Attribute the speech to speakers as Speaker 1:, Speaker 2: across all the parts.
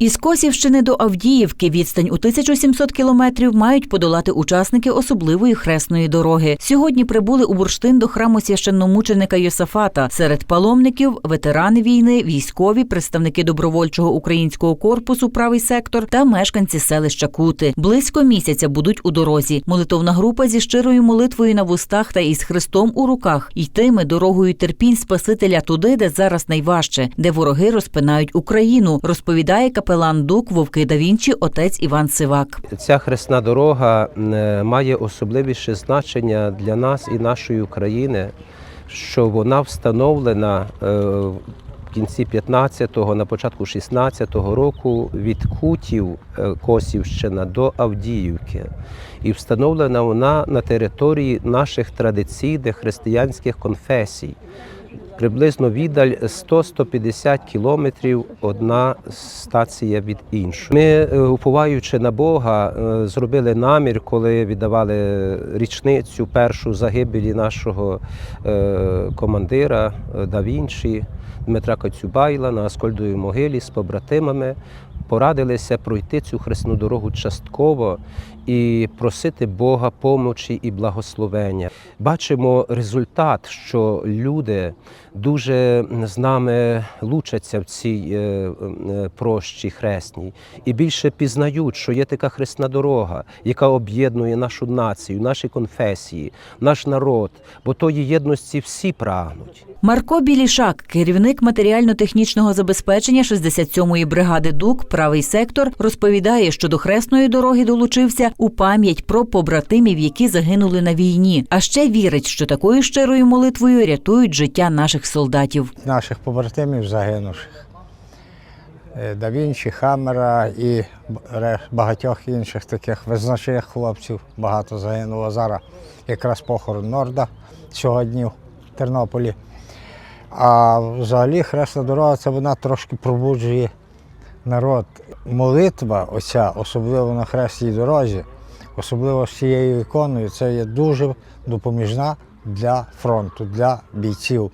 Speaker 1: Із Косівщини до Авдіївки відстань у 1700 кілометрів мають подолати учасники особливої хресної дороги. Сьогодні прибули у бурштин до храму священномученика Йосафата. Серед паломників ветерани війни, військові, представники добровольчого українського корпусу, правий сектор та мешканці селища Кути. Близько місяця будуть у дорозі. Молитовна група зі щирою молитвою на вустах та із Христом у руках йтиме дорогою терпінь Спасителя туди, де зараз найважче, де вороги розпинають Україну, розповідає капелан Дук Вовки да Вінчі, отець Іван Сивак.
Speaker 2: Ця хресна дорога е, має особливіше значення для нас і нашої України, що вона встановлена е, в кінці 15-го, на початку 16-го року від Кутів е, Косівщина до Авдіївки. І встановлена вона на території наших традиційних християнських конфесій. Приблизно віддаль 100-150 кілометрів одна стація від іншої. Ми, е, уповаючи на Бога, е, зробили намір, коли віддавали річницю першу загибелі нашого е, командира Да Дмитра Коцюбайла на Аскольдовій могилі з побратимами. Порадилися пройти цю хресну дорогу частково і просити Бога помочі і благословення. Бачимо результат, що люди дуже з нами лучаться в цій е, е, прощі хресній і більше пізнають, що є така хресна дорога, яка об'єднує нашу націю, наші конфесії, наш народ, бо тої єдності всі прагнуть.
Speaker 1: Марко Білішак, керівник матеріально-технічного забезпечення 67-ї бригади ДУК, правий сектор, розповідає, що до хресної дороги долучився у пам'ять про побратимів, які загинули на війні. А ще вірить, що такою щирою молитвою рятують життя наших солдатів.
Speaker 3: наших побратимів загинувших. Е, Да Вінчі, Хаммера і багатьох інших таких визначних хлопців багато загинуло. Зараз якраз похорон Норда сьогодні в Тернополі. А взагалі Хресна дорога це вона трошки пробуджує народ. Молитва, оця, особливо на хресній дорозі, особливо з цією іконою, це є дуже допоміжна для фронту, для бійців.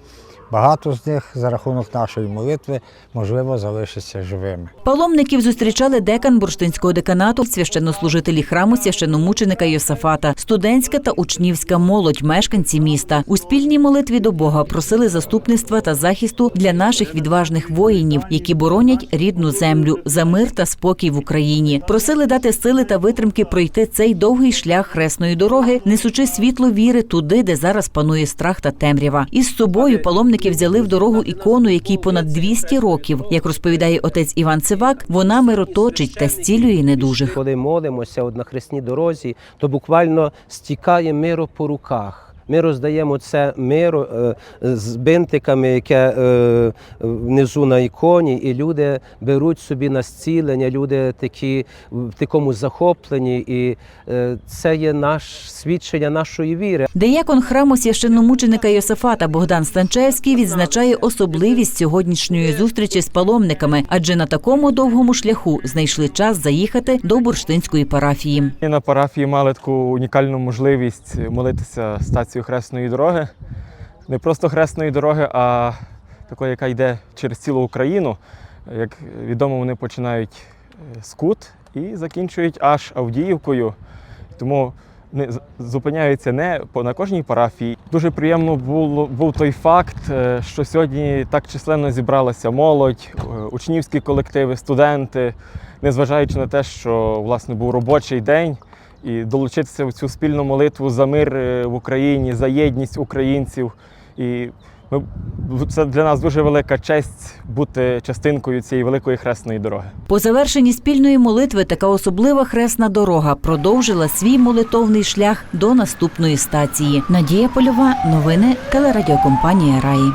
Speaker 3: Багато з них за рахунок нашої молитви можливо залишаться живими.
Speaker 1: Паломників зустрічали декан бурштинського деканату, священнослужителі храму священномученика Йосафата, студентська та учнівська молодь, мешканці міста. У спільній молитві до Бога просили заступництва та захисту для наших відважних воїнів, які боронять рідну землю за мир та спокій в Україні. Просили дати сили та витримки пройти цей довгий шлях хресної дороги, несучи світло віри туди, де зараз панує страх та темрява. Із собою паломники взяли в дорогу ікону, якій понад 200 років. Як розповідає отець Іван Цивак, вона мироточить та зцілює недужих.
Speaker 2: Коли молимося на хресній дорозі, то буквально стікає миро по руках. Ми роздаємо це миро е, з бинтиками, яке е, внизу на іконі, і люди беруть собі на зцілення, люди такі в такому захопленні, і е, це є наш свідчення нашої віри.
Speaker 1: Деякон храму священномученика Йосафата Богдан Станчевський відзначає особливість сьогоднішньої зустрічі з паломниками, адже на такому довгому шляху знайшли час заїхати до бурштинської парафії.
Speaker 4: На парафії мали таку унікальну можливість молитися стацію хресної дороги. Не просто хресної дороги, а такої, яка йде через цілу Україну. Як відомо, вони починають е, з Кут і закінчують аж Авдіївкою. Тому не зупиняються не на кожній парафії. Дуже приємно було був той факт, е, що сьогодні так численно зібралася молодь, е, учнівські колективи, студенти, незважаючи на те, що власне був робочий день, і долучитися в цю спільну молитву за мир е, в Україні, за єдність українців. І ми, це для нас дуже велика честь бути частинкою цієї великої хресної дороги.
Speaker 1: По завершенні спільної молитви така особлива хресна дорога продовжила свій молитовний шлях до наступної стації. Надія Польова, новини телерадіокомпанія Раї.